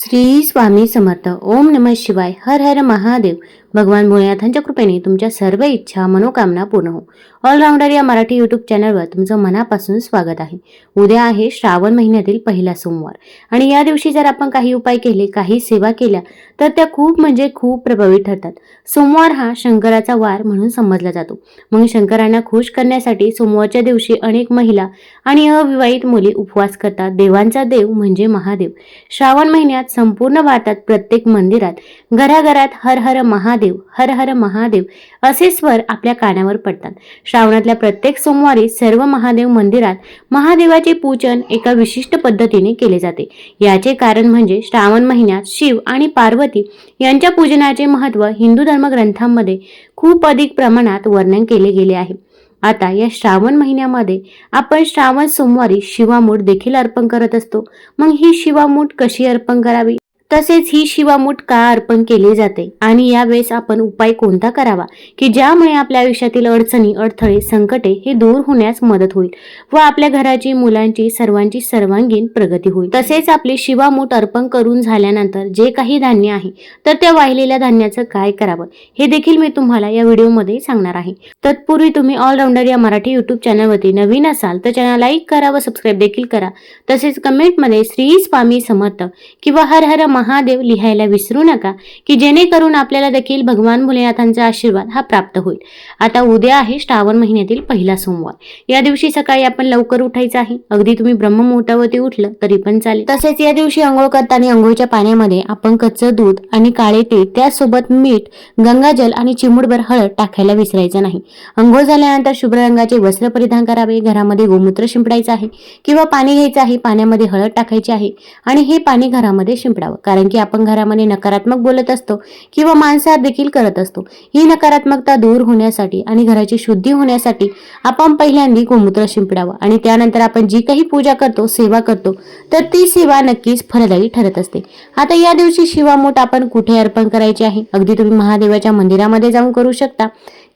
श्री स्वामी समर्थ. ओम नम शिवाय. हर हर महादेव. भगवान भोलेनाथांच्या कृपेने तुमच्या सर्व इच्छा मनोकामना पूर्ण हो. ऑलराऊंडर या मराठी यूट्यूब चॅनलवर तुमचं मनापासून स्वागत आहे. उद्या आहे श्रावण महिन्यातील पहिला सोमवार. आणि या दिवशी जर आपण काही उपाय केले काही सेवा केल्या तर त्या खूप म्हणजे खूप प्रभावी ठरतात. सोमवार हा शंकराचा वार म्हणून समजला जातो. मग शंकरांना खुश करण्यासाठी सोमवारच्या दिवशी अनेक महिला आणि अविवाहित मुली उपवास करतात. देवांचा देव म्हणजे महादेव. श्रावण महिन्यात संपूर्ण भारतात प्रत्येक मंदिरात घराघरात हर हर महादेव हर हर महादेव असे स्वर आपल्या कानावर पडतात. श्रावणातल्या प्रत्येक सोमवारी सर्व महादेव मंदिरात महादेवाचे पूजन एका विशिष्ट पद्धतीने केले जाते. याचे कारण म्हणजे श्रावण महिन्यात शिव आणि पार्वती यांच्या पूजनाचे महत्त्व हिंदू धर्मग्रंथांमध्ये खूप अधिक प्रमाणात वर्णन केले गेले आहे. आता या श्रावण महिन्यामध्ये आपण श्रावण सोमवारी शिवामूठ देखील अर्पण करत असतो. मग ही शिवामूठ कशी अर्पण करावी? तसेच ही शिवामूठ का अर्पण केली जाते? आणि यावेळेस आपण उपाय कोणता करावा? की ज्यामुळे आपल्या आयुष्यातील अडचणी अडथळे संकटे हे दूर होण्यास मदत होईल व आपल्या घराची मुलांची सर्वांची सर्वांगीण प्रगती होईल. तसेच आपली शिवामूठ अर्पण करून झाल्यानंतर जे काही धान्य आहे तर त्या वाहिलेल्या धान्याचं काय करावं? हे देखील मी तुम्हाला या व्हिडिओमध्ये सांगणार आहे. तत्पूर्वी तुम्ही ऑलराऊंडर या मराठी युट्यूब चॅनलवरती नवीन असाल तर चॅनल लाईक करा व सबस्क्राईब देखील करा. तसेच कमेंटमध्ये श्री स्वामी समर्थ किंवा हर हर महादेव लिहायला विसरू नका की जेणेकरून आपल्याला देखील भगवान भोलेनाथांचा आशीर्वाद हा प्राप्त होईल. आता उद्या आहे श्रावण महिन्यातील पहिला सोमवार. या दिवशी सकाळी आपण लवकर उठायचं आहे. अगदी तुम्ही ब्रह्ममुहूर्तावरती उठलं तरी पण चालेल. तसेच या दिवशी आंघोळ करताना आंघोळीच्या पाण्यामध्ये आपण कच्चं दूध आणि काळे तीळ त्यासोबत मीठ गंगाजल आणि चिमुडभर हळद टाकायला विसरायचं नाही. आंघोळ झाल्यानंतर शुभ्र रंगाचे वस्त्र परिधान करावे. घरामध्ये गोमूत्र शिंपडायचं आहे. किंवा पाणी घ्यायचं आहे. पाण्यामध्ये हळद टाकायची आहे. आणि हे पाणी घरामध्ये शिंपडावं. कारण की आपण घरामध्ये नकारात्मक बोलत असतो किंवा मांसाहार देखील करत असतो. ही नकारात्मकता दूर होण्यासाठी आणि घराची शुद्धी होण्यासाठी आपण पहिल्यांदा गोमूत्र शिंपडावं आणि त्यानंतर आपण जी काही पूजा करतो सेवा करतो तर ती सेवा नक्कीच फलदायी ठरत असते. आता या दिवशी शिवामूठ आपण कुठे अर्पण करायची आहे? अगदी तुम्ही महादेवाच्या मंदिरामध्ये जाऊन करू शकता.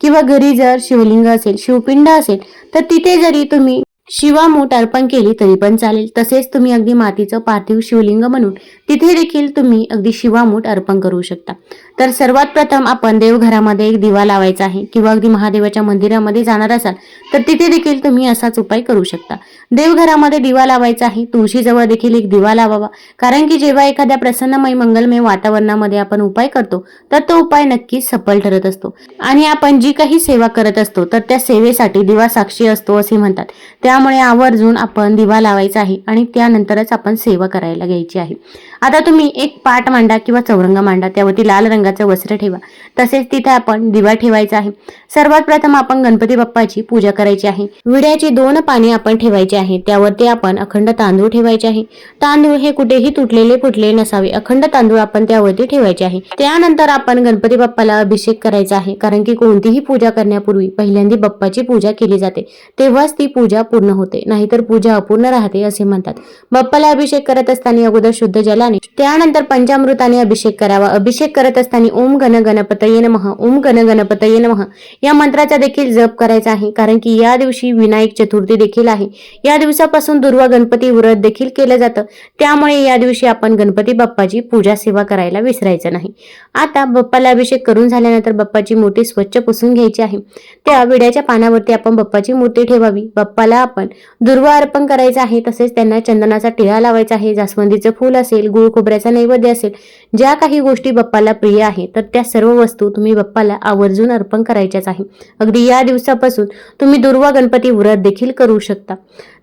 किंवा घरी जर शिवलिंग असेल शिवपिंड असेल तर तिथे जरी तुम्ही शिवामूठ अर्पण केली तरी पण चालेल. तसेच तुम्ही अगदी मातीचं पार्थिव शिवलिंग म्हणून तिथे देखील तुम्ही अगदी शिवामूठ अर्पण करू शकता. तर सर्वात प्रथम आपण देवघरामध्ये एक दिवा लावायचा आहे किंवा अगदी महादेवाच्या मंदिरामध्ये जाणार असाल तर तिथे देखील तुम्ही असाच उपाय करू शकता. देवघरामध्ये दिवा लावायचा आहे तुळशीजवळ देखील एक दिवा लावावा. कारण की जेव्हा एखाद्या प्रसन्नमय मंगलमय वातावरणामध्ये आपण उपाय करतो तर तो उपाय नक्कीच सफल ठरत असतो. आणि आपण जी काही सेवा करत असतो तर त्या सेवेसाठी दिवा साक्षी असतो असे म्हणतात. त्यामुळे आवर्जून आपण दिवा लावायचा आहे आणि त्यानंतरच आपण सेवा करायला घ्यायची आहे. आता तुम्ही एक पाट मांडा किंवा चौरंग मांडा त्यावरती लाल रंगाचं वस्त्र ठेवा. तसेच तिथे आपण दिवा ठेवायचा आहे. सर्वात प्रथम आपण गणपती बाप्पाची पूजा करायची आहे. विड्याची दोन पाने आपण ठेवायची आहे. त्यावरती आपण अखंड तांदूळ ठेवायचे आहे. तांदूळ हे कुठेही तुटलेले फुटले नसावे. अखंड तांदूळ आपण त्यावरती ठेवायचे आहे. त्यानंतर आपण गणपती बाप्पाला अभिषेक करायचा आहे. कारण की कोणतीही पूजा करण्यापूर्वी पहिल्यांदा बाप्पाची पूजा केली जाते. तेव्हाच ती पूजा पूर्ण होते. नाहीतर पूजा अपूर्ण राहते असे म्हणतात. बाप्पाला अभिषेक करत असताना अगोदर शुद्ध जलाने त्यानंतर पंचामृताने अभिषेक करावा. अभिषेक करत असताना ओम गण गणपतये नमः ओम गण गणपतये नमः या मंत्राचा देखील जप करायचा आहे. कारण की या दिवशी विनायक चतुर्थी देखील आहे. या दिवसापासून दुर्वा गणपती व्रत देखील केलं जातं. त्यामुळे या दिवशी आपण गणपती बाप्पाची पूजा सेवा करायला विसरायचं नाही. आता बाप्पाला अभिषेक करून झाल्यानंतर बाप्पाची मूर्ती स्वच्छ पुसून घ्यायची आहे. त्या विड्याच्या पानावरती आपण बाप्पाची मूर्ती ठेवावी. बाप्पाला आपण दुर्वा अर्पण करायचा आहे तसेच त्यांना चंदनाचा टिळा लावायचा आहे. जास्वंदीचं फूल असेल गुळ खोबऱ्याचा नैवेद्य असेल ज्या काही गोष्टी बाप्पाला प्रिय आहे तर त्या सर्व वस्तू तुम्ही बाप्पाला आवर्जून अर्पण करायच्याच आहे. अगदी या दिवसापासून तुम्ही दुर्वा गणपती व्रत देखील करू शकता.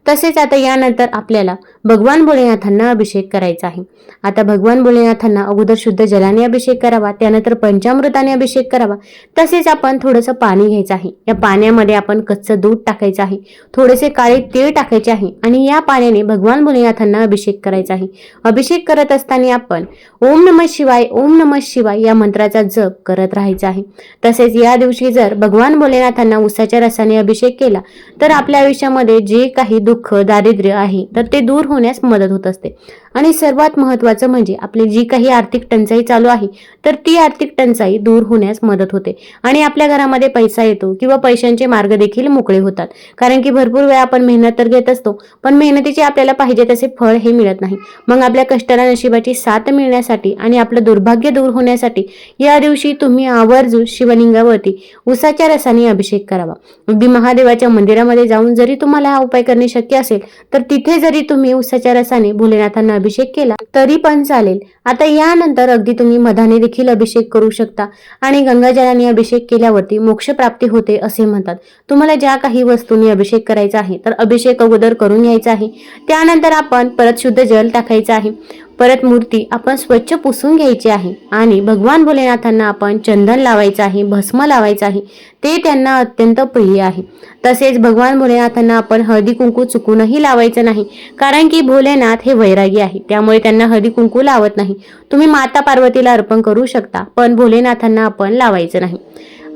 तसेच आता यानंतर आपल्याला भगवान भोलेनाथांना अभिषेक करायचा आहे. आता भगवान भोलेनाथांना अगोदर शुद्ध जलाने अभिषेक करावा त्यानंतर पंचामृताने अभिषेक करावा. तसेच आपण थोडंसं पाणी घ्यायचं आहे. या पाण्यामध्ये आपण कच्चं दूध टाकायचं आहे. थोडेसे काळे तीळ टाकायचे आहे आणि या पाण्याने भगवान भोलेनाथांना अभिषेक करायचा आहे. अभिषेक करत असताना आपण ओम नम शिवाय ओम नम शिवाय या मंत्राचा जप करत राहायचा आहे. तसेच या दिवशी जर भगवान भोलेनाथांना उसाच्या रसाने अभिषेक केला तर आपल्या आयुष्यामध्ये जे काही दुःख दुःख दारिद्र्य आहे तर ते दूर होण्यास मदत होत असते. आणि सर्वात महत्त्वाचं म्हणजे आपली जी काही आर्थिक टंचाई चालू आहे तर ती आर्थिक टंचाई दूर होण्यास मदत होते. आणि आपल्या घरामध्ये पैसा येतो किंवा पैशांचे मार्ग देखील मोकळे होतात. कारण की भरपूर वेळा आपण मेहनत तर घेत असतो पण मेहनतीचे आपल्याला पाहिजे तसे फळ हे मिळत नाही. मग आपल्या कष्टाला नशिबाची साथ मिळण्यासाठी आणि आपलं दुर्भाग्य दूर होण्यासाठी या दिवशी तुम्ही आवर्जून शिवलिंगावरती उसाच्या रसाने अभिषेक करावा. अगदी महादेवाच्या मंदिरामध्ये जाऊन जरी तुम्हाला हा उपाय करणे शक्य असेल तर तिथे जरी तुम्ही उसाच्या रसाने भोलेनाथांना अभिषेक केला तरी पण चालेल. आता यानंतर अगदी तुम्ही मधाने देखील अभिषेक करू शकता आणि गंगाजलाने अभिषेक केल्यावरती मोक्ष प्राप्ती होते असे म्हणतात. तुम्हाला ज्या काही वस्तूंनी अभिषेक करायचा आहे तर अभिषेक अगोदर करून घ्यायचा आहे. त्यानंतर आपण परत शुद्ध जल टाकायचं आहे. परत मूर्ती आपण स्वच्छ पुसून घ्यायची आहे. आणि भगवान भोलेनाथांना आपण चंदन लावायचं आहे भस्म लावायचं आहे ते त्यांना अत्यंत प्रिय आहे. तसेच भगवान भोलेनाथांना आपण हळदी कुंकू चुकूनही लावायचं नाही कारण की भोलेनाथ हे वैरागी आहे त्यामुळे त्यांना हळदी कुंकू लावत नाही. तुम्ही माता पार्वतीला अर्पण करू शकता पण भोलेनाथांना आपण लावायचं नाही.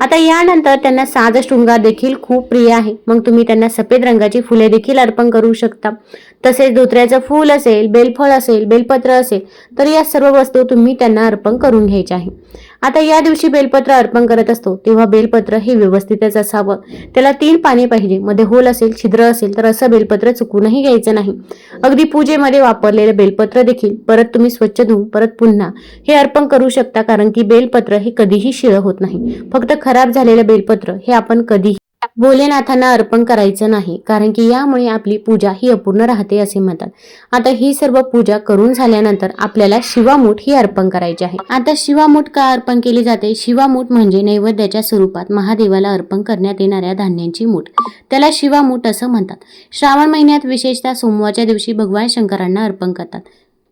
आता यानंतर त्यांना साज शृंगार देखील खूप प्रिय आहे. मग तुम्ही त्यांना सफेद रंगाची फुले देखील अर्पण करू शकता. तसेच धोत्र्याचं फूल असेल बेलफळ असेल बेलपत्र असेल तर या सर्व वस्तू तुम्ही त्यांना अर्पण करून घ्यायच्या आहे आता या दिवशी बेलपत्र अर्पण करत असतो तेव्हा बेलपत्र हे व्यवस्थितच असावं. त्याला तीन पाने पाहिजे. मध्ये होल असेल छिद्र असेल तर असं बेलपत्र चुकूनही घ्यायचं नाही. अगदी पूजेमध्ये वापरलेलं बेलपत्र देखील परत तुम्ही स्वच्छ धुवून परत पुन्हा हे अर्पण करू शकता कारण की बेलपत्र हे कधीही शिळ होत नाही. फक्त खराब झालेलं बेलपत्र हे आपण कधीही भोलेनाथांना अर्पण करायचं नाही कारण की यामुळे आपली पूजा ही अपूर्ण राहते असे म्हणतात. आता ही सर्व पूजा करून झाल्यानंतर आपल्याला शिवामूठ ही अर्पण करायची आहे. आता शिवामूठ का अर्पण केली जाते? शिवामूठ म्हणजे नैवेद्याच्या स्वरूपात महादेवाला अर्पण करण्यात येणाऱ्या धान्यांची मूठ. त्याला शिवामूठ असं म्हणतात. श्रावण महिन्यात विशेषतः सोमवारच्या दिवशी भगवान शंकरांना अर्पण करतात.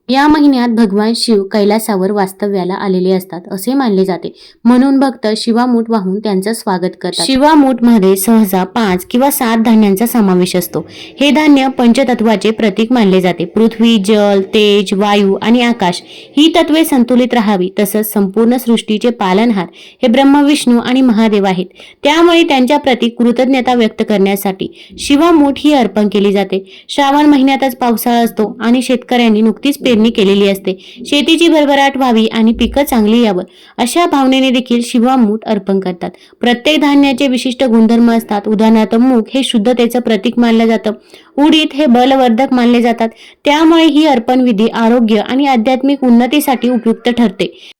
या महिन्यात भगवान शिव कैलासावर वास्तव्याला आलेले असतात असे मानले जाते. म्हणून भक्त शिवामूठ वाहून त्यांचं स्वागत करतात. शिवामूठमध्ये सहसा पाच किंवा सात धान्यांचा समावेश असतो. हे धान्य पंचतत्वाचे प्रतीक मानले जाते. पृथ्वी जल तेज वायू आणि आकाश ही तत्वे संतुलित राहावी तसंच संपूर्ण सृष्टीचे पालनहार हे ब्रह्मविष्णू आणि महादेव आहेत. त्यामुळे त्यांच्या प्रती कृतज्ञता व्यक्त करण्यासाठी शिवामूठ ही अर्पण केली जाते. श्रावण महिन्यातच पावसाळा असतो आणि शेतकऱ्यांनी नुकतीच पेरणी केलेली असते. शेतीची भरभराट व्हावी आणि पिकं चांगली यावं अशा भावनेने देखील शिवामूठ अर्पण करतात. प्रत्येक धान्याचे विशिष्ट गुणधर्म असतात. उदाहरणार्थ मूग हे शुद्धतेचं प्रतीक मानलं जातं. उडीद हे बलवर्धक मानले जातात. त्यामुळे ही अर्पण विधी आरोग्य आणि आध्यात्मिक उन्नतीसाठी उपयुक्त ठरते.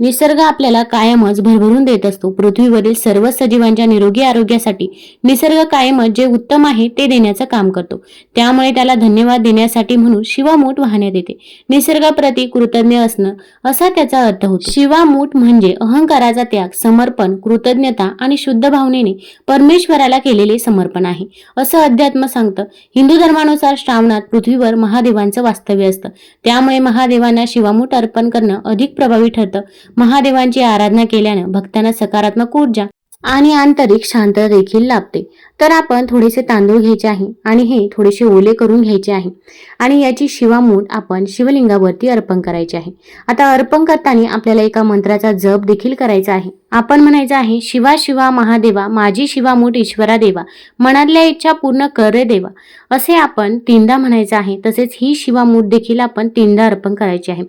निसर्ग आपल्याला कायमच भरभरून देत असतो. पृथ्वीवरील सर्व सजीवांच्या निरोगी आरोग्यासाठी निसर्ग कायमच जे उत्तम आहे ते देण्याचं काम करतो. त्यामुळे त्याला धन्यवाद देण्यासाठी म्हणून शिवामूठ वाहण्यात येते निसर्गाप्रती कृतज्ञ असणं असा त्याचा अर्थ होतो. शिवामूठ म्हणजे अहंकाराचा त्याग समर्पण कृतज्ञता आणि शुद्ध भावनेने परमेश्वराला केलेले समर्पण आहे. असं अध्यात्म सांगतं. हिंदू धर्मानुसार श्रावणात पृथ्वीवर महादेवांचं वास्तव्य असतं. त्यामुळे महादेवांना शिवामूठ अर्पण करणं अधिक प्रभावी ठरतं. महादेवांची आराधना केल्यानं भक्तांना सकारात्मक ऊर्जा आणि आंतरिक शांतता देखील लाभते. तर आपण थोडेसे तांदूळ घ्यायचे आहे आणि हे थोडेसे ओले करून घ्यायचे आहे. आणि याची शिवामूठ आपण शिवलिंगावरती अर्पण करायचे आहे. आता अर्पण करताना आपल्याला एका मंत्राचा जप देखील करायचा आहे. आपण म्हणायचं आहे शिवा शिवा महादेवा माझी शिवा मूठ ईश्वरा देवा मनातल्या इच्छा पूर्ण कर रे देवा. असे आपण तीनदा म्हणायचं आहे तसेच ही शिवा मूठ देखील आपण तीनदा अर्पण करायची आहे.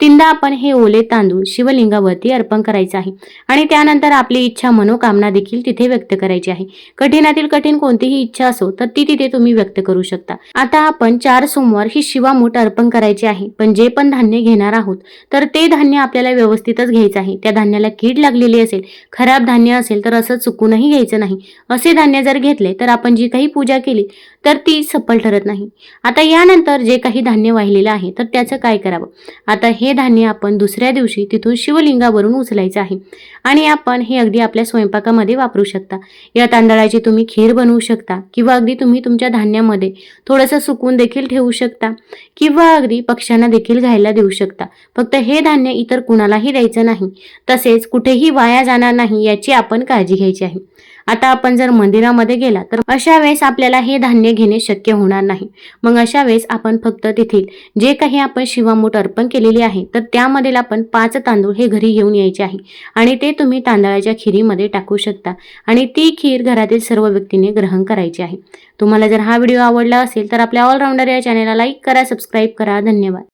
तीनदा आपण हे ओले तांदूळ शिवलिंगावरती अर्पण करायचं आहे. आणि त्यानंतर आपली इच्छा मनोकामना देखील तिथे व्यक्त करायची आहे. कठीणातील कठीण कोणतीही इच्छा असो तर ती तिथे तुम्ही व्यक्त करू शकता. आता आपण चार सोमवार ही शिवा मूठ अर्पण करायची आहे. पण जे पण धान्य घेणार आहोत तर ते धान्य आपल्याला व्यवस्थितच घ्यायचं आहे. त्या धान्याला कीड लागलेली असेल खराब धान्य असेल तर असं चुकूनही घ्यायचं नाही. असे धान्य जर घेतले तर आपण जी काही पूजा केली तर ती सफल ठरत नाही. आता यानंतर जे काही धान्य वाहिलेलं आहे तर त्याचं काय करावं? आता हे धान्य आपण दुसऱ्या दिवशी तिथून शिवलिंगावरून उचलायचं आहे. आणि आपण हे अगदी आपल्या स्वयंपाकामध्ये वापरू शकता. या तांदळाची तुम्ही खीर बनवू शकता किंवा अगदी तुम्ही तुमच्या धान्यामध्ये थोडंसं सुकून देखील ठेवू शकता किंवा अगदी पक्ष्यांना देखील घ्यायला देऊ शकता. फक्त हे धान्य इतर कुणालाही द्यायचं नाही. तसेच कुठेही वाया जाणार नाही याची आपण काळजी घ्यायची आहे. आता आपण जर मंदिरामध्ये गेला तर अशा वेळेस आपल्याला हे धान्य घेणे शक्य होणार नाही. मग अशा वेळेस आपण फक्त तेथील जे काही आपण शिवामूठ अर्पण केलेली आहे तर त्यामधील आपण पाच तांदूळ हे घरी घेऊन यायचे आहे. आणि ते तुम्ही तांदळाच्या खिरीमध्ये टाकू शकता. आणि ती खीर घरातील सर्व व्यक्तीने ग्रहण करायची आहे. तुम्हाला जर हा व्हिडिओ आवडला असेल तर आपल्या ऑलराऊंडर या चॅनेलला लाईक करा सबस्क्राईब करा. धन्यवाद.